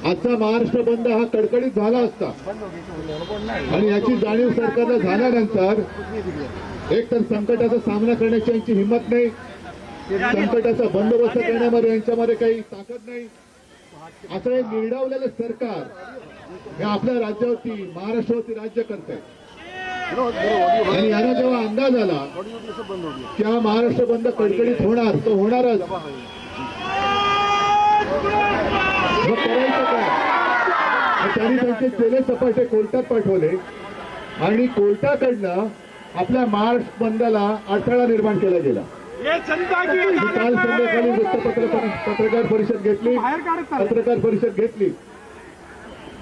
आजचा महाराष्ट्र बंद हा कडकडीत झाला असता. आणि याची जाणीव सरकारला झाल्यानंतर एक तर संकटाचा सामना करण्याची यांची हिंमत नाही. संकटाचा बंदोबस्त करण्यामध्ये यांच्यामध्ये काही ताकद नाही. असं हे निर्डावलेलं सरकार हे आपल्या राज्यावरती महाराष्ट्रावरती राज्य करत आहे आणि यांना जेव्हा अंदाज आला की हा महाराष्ट्र बंद कडकडीत होणार तो होणारच मग करायचं काय मग त्यांनी त्यांचे चेले सपाटे कोर्टात पाठवले. आणि कोर्टाकडनं आपल्या महाराष्ट्र बंदाला अडथळा निर्माण केला गेला. काल संध्याकाळी वृत्तपत्र पत्रकार परिषद घेतली. पत्रकार परिषद घेतली.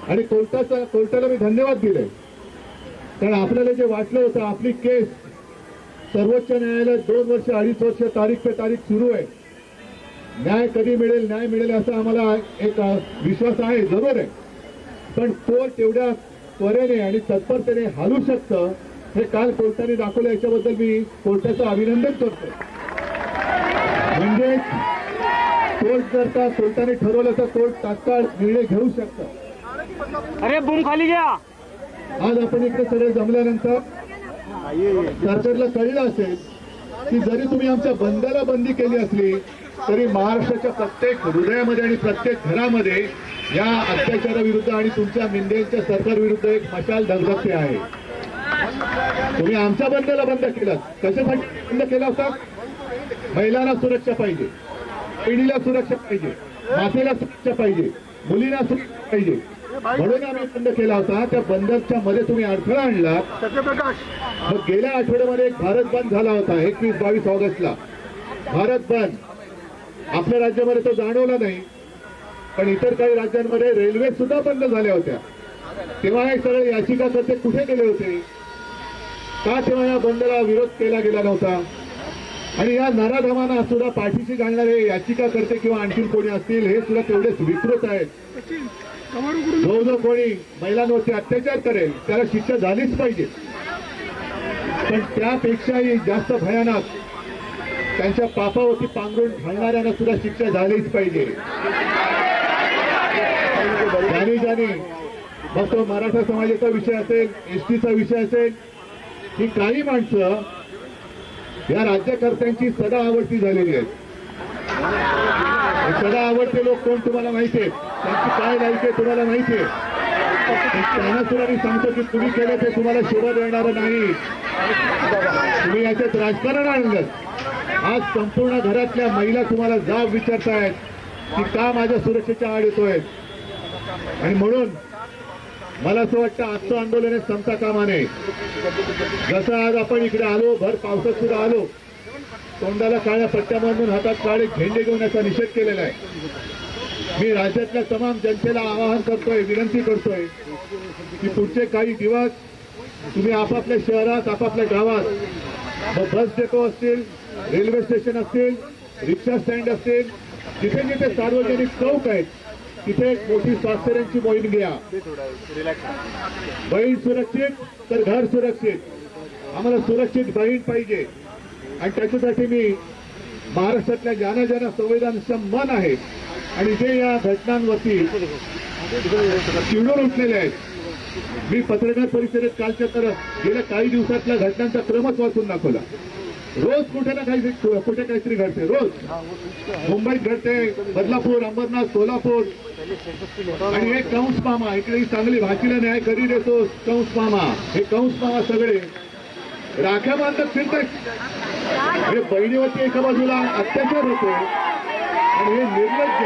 आणि कोर्टाचा कोर्टाला मी धन्यवाद दिले. कारण आपल्याला जे वाटलं होतं आपली केस सर्वोच्च न्यायालयात दोन वर्ष अडीच वर्ष तारीख पे तारीख सुरू आहे. न्याय कधी मिळेल न्याय मिळेल असा आम्हाला एक विश्वास आहे जरूर आहे. पण कोर्ट एवढ्या त्वरेने आणि तत्परतेने हालू शकतं हे काल कोर्टाने दाखवलं. याच्याबद्दल मी कोर्टाचं अभिनंदन करतो म्हणजे कोर्ट जर का कोर्टाने ठरवलं तर कोर्ट तात्काळ निर्णय घेऊ शकतं. अरे बूम खाली घ्या. आज आपण इकडे सगळे जमल्यानंतर सरकारला कळलं असेल की जरी तुम्ही आमच्या बंदाला बंदी केली असली तरी महाराष्ट्राच्या प्रत्येक हृदयामध्ये आणि प्रत्येक घरामध्ये या अत्याचाराविरुद्ध आणि तुमच्या मिंदेच्या सरकारविरुद्ध एक मशाल धगधगते आहे. तुम्ही आमच्या बंदला बंद केलं. कशासाठी बंद केला होता? महिलांना सुरक्षा पाहिजे. पिढीला सुरक्षा पाहिजे. मातेला सुरक्षा पाहिजे. मुलींना सुरक्षा पाहिजे. म्हणून आम्ही बंद केला होता. त्या बंदच्या मध्ये तुम्ही अडथळा आणला मग गेल्या आठवड्यामध्ये एक भारत बंद झाला होता एकवीस बावीस ऑगस्टला. भारत बंद. आपल्या राज्यामध्ये तो जाणवला नाही. पण इतर काही राज्यांमध्ये रेल्वे सुद्धा बंद झाल्या होत्या. तेव्हा हे सगळे याचिकाकर्ते कुठे गेले होते? का तेव्हा या बंदला विरोध केला गेला नव्हता? आणि या नराधमाना सुद्धा पाठीशी घालणारे याचिकाकर्ते किंवा आणखीन कोणी असतील हे सुद्धा तेवढेच विकृत आहेत. जो जो कोणी महिलांवरती अत्याचार करेल त्याला शिक्षा झालीच पाहिजे. पण त्यापेक्षाही जास्त भयानक त्यांच्या पापावरती पांघरून घालणाऱ्यांना सुद्धा शिक्षा झालीच पाहिजे. ज्याने ज्याने मग तो मराठा समाजाचा विषय असेल एस टीचा विषय असेल ही काही माणसं या राज्यकर्त्यांची सदा आवडती झालेली आहेत. सदा आवडते लोक कोण तुम्हाला माहिती त्यांची काय लायकी तुम्हाला माहिती आहे? त्यांना सुद्धा मी सांगतो की तुम्ही केलं ते तुम्हाला शोभा देणार नाही. तुम्ही याच्यात राजकारण आणलं आज संपूर्ण घरातल्या महिला तुम्हाला जाब विचारतायत की का माझ्या सुरक्षेच्या आड येतोय आणि म्हणून मला असं वाटतं आजचं आंदोलन हे संपता कामा नये. जसं आज आपण इकडे आलो भर पावसात सुद्धा आलो तोंडाला काळ्या पट्ट्या बांधून हातात काळे झेंडे घेऊन याचा निषेध केलेला आहे. मी राज्यातल्या तमाम जनतेला आवाहन करतोय विनंती करतोय की पुढचे काही दिवस तुम्ही आपापल्या शहरात आपापल्या गावात मग बस डेपो असतील रेल्वे स्टेशन असतील रिक्षा स्टँड असतील जिथे जिथे सार्वजनिक चौक आहेत तिथे एक मोठी स्वास्थ्यांची मोहीम घ्या. बहीण सुरक्षित तर घर सुरक्षित. आम्हाला सुरक्षित बहीण पाहिजे. आणि त्याच्यासाठी मी महाराष्ट्रातल्या ज्यांना ज्यांना संवेदनक्षम मन आहे आणि जे या घटनांवरती चिडून उठलेले आहेत मी पत्रकार परिषदेत कालच्या तर गेल्या काही दिवसातल्या घटनांचा क्रमच वाचून दाखवला. रोज कुठे ना काही कुठे काहीतरी घडते रोज. मुंबईत घडते बदलापूर अंबरनाथ सोलापूर. आणि हे कंस मामा इकडे चांगली भाषेला न्याय करी देतो? कंस मामा हे कंस मामा सगळे. राख्या बांधत फिरतात. हे बहिणीवरती एका बाजूला अत्याचार होतो आणि हे निर्लज्ज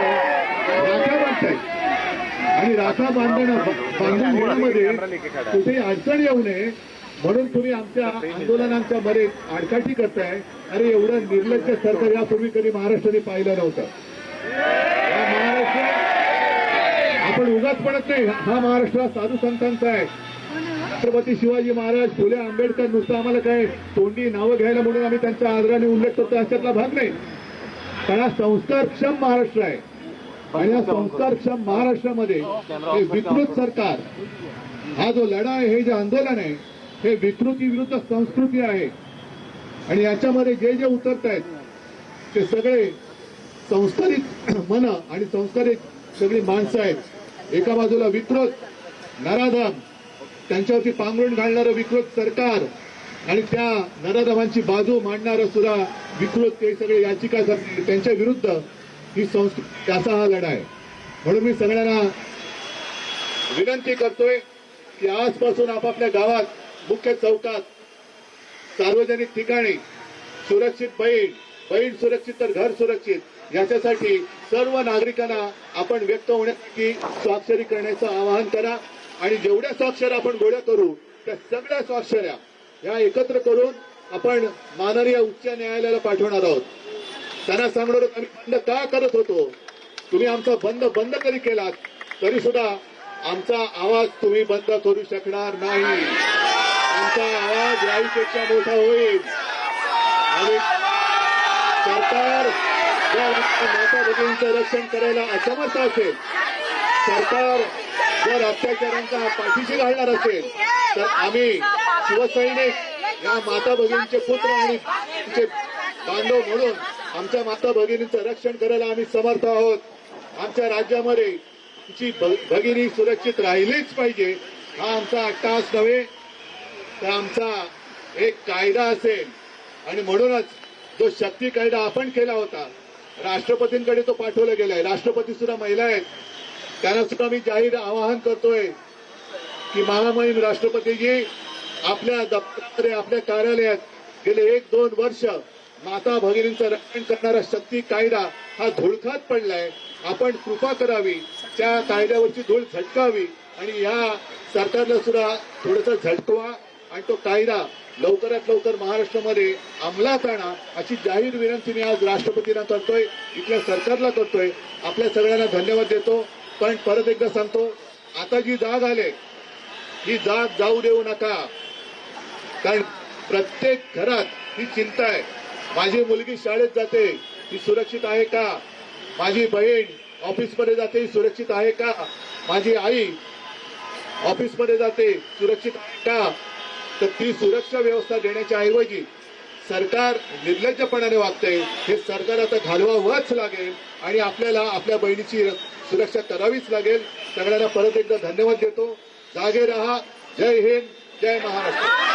राख्या बांधतायत. आणि राखा बांधणं बांधून घेण्यामध्ये कुठेही अडचण येऊ नये. म्हणून तुम्ही आमच्या आंदोलनांच्या मध्ये आडकाठी करताय. अरे एवढं निर्लज्ज सरकार यापूर्वी कधी महाराष्ट्राने पाहिलं नव्हतं. महाराष्ट्र आपण उगाच पडत नाही हा महाराष्ट्र साधू संतांचा आहे. छत्रपती शिवाजी महाराज फुले आंबेडकर नुसतं आम्हाला काय तोंडी नावं घ्यायला म्हणून आम्ही त्यांचा आदराने उल्लेख करतो अशातला भाग नाही. कारण हा संस्कारक्षम महाराष्ट्र आहे. आणि या संस्कारक्षम महाराष्ट्रामध्ये हे विकृत सरकार हा जो लढा आहे हे जे आंदोलन आहे हे विकृती विरुद्ध संस्कृती आहे. आणि याच्यामध्ये जे जे उतरत आहेत ते सगळे संस्कारित मन आणि संस्कारित सगळी माणसं आहेत. एका बाजूला विकृत नराधम त्यांच्यावरती पांघरुण घालणारं विकृत सरकार आणि त्या नराधमांची बाजू मांडणारं सुद्धा विकृत ते सगळे याचिका त्यांच्या विरुद्ध ही संस्कृती त्याचा हा लढा आहे. म्हणून मी सगळ्यांना विनंती करतोय की आजपासून आपापल्या गावात मुख्य चौकात सार्वजनिक ठिकाणी सुरक्षित बहीण बहीण सुरक्षित तर घर सुरक्षित याच्यासाठी सर्व नागरिकांना आपण व्यक्त होण्यासाठी स्वाक्षरी करण्याचं आवाहन करा. आणि जेवढ्या स्वाक्षऱ्या आपण गोळ्या करू त्या सगळ्या स्वाक्षऱ्या या एकत्र करून आपण माननीय उच्च न्यायालयाला पाठवणार आहोत. त्यांना सांगणार आम्ही बंद का करत होतो? तुम्ही आमचा बंद बंद कधी केलात तरी सुद्धा आमचा आवाज तुम्ही बंद करू शकणार नाही. आमचा आवाज राईपेक्षा मोठा होईल. आणि सरकार जर माता भगिनीचं रक्षण करायला असमर्थ असेल सरकार जर अत्याचारांचा पाठीशी घालणार असेल तर आम्ही शिवसैनिक या माता भगिनींचे पुत्र आणि बांधव म्हणून आमच्या माता भगिनींचं रक्षण करायला आम्ही समर्थ आहोत. आमच्या राज्यामध्ये तिची भगिनी सुरक्षित राहिलीच पाहिजे हा आमचा अट्टास नव्हे तर आमचा एक कायदा असेल. आणि म्हणूनच जो शक्ती कायदा आपण केला होता राष्ट्रपतींकडे तो पाठवला गेलाय. राष्ट्रपती सुद्धा महिला आहेत. त्यांना सुद्धा मी जाहीर आवाहन करतोय की महामहिम राष्ट्रपतीजी आपल्या दप्तरे आपल्या कार्यालयात गेले एक दोन वर्ष माता भगिनींचं रक्षण करणारा शक्ती कायदा हा धुळखात पडलाय. आपण कृपा करावी त्या कायद्यावरची धूळ झटकावी आणि या सरकारला सुद्धा थोडंसं झटकवा आणि तो कायदा लवकरात लवकर महाराष्ट्रामध्ये अंमलात आणा अशी जाहीर विनंती मी आज राष्ट्रपतींना करतोय इथल्या सरकारला करतोय. आपल्या सगळ्यांना धन्यवाद देतो. पण परत एकदा सांगतो आता जी जाग आले ही जाग जाऊ देऊ नका. कारण प्रत्येक घरात ही चिंता आहे. माझी मुलगी शाळेत जाते ती सुरक्षित आहे का? माझी बहीण ऑफिसमध्ये जाते ही सुरक्षित आहे का? माझी आई ऑफिसमध्ये जाते सुरक्षित आहे का? तर ती सुरक्षा व्यवस्था देण्याच्या ऐवजी सरकार निर्लज्जपणाने वागते. हे सरकार आता घालवावंच लागेल आणि आपल्याला आपल्या बहिणीची सुरक्षा करावीच लागेल. सगळ्यांना परत एकदा धन्यवाद देतो. जागे रहा. जय हिंद. जय महाराष्ट्र.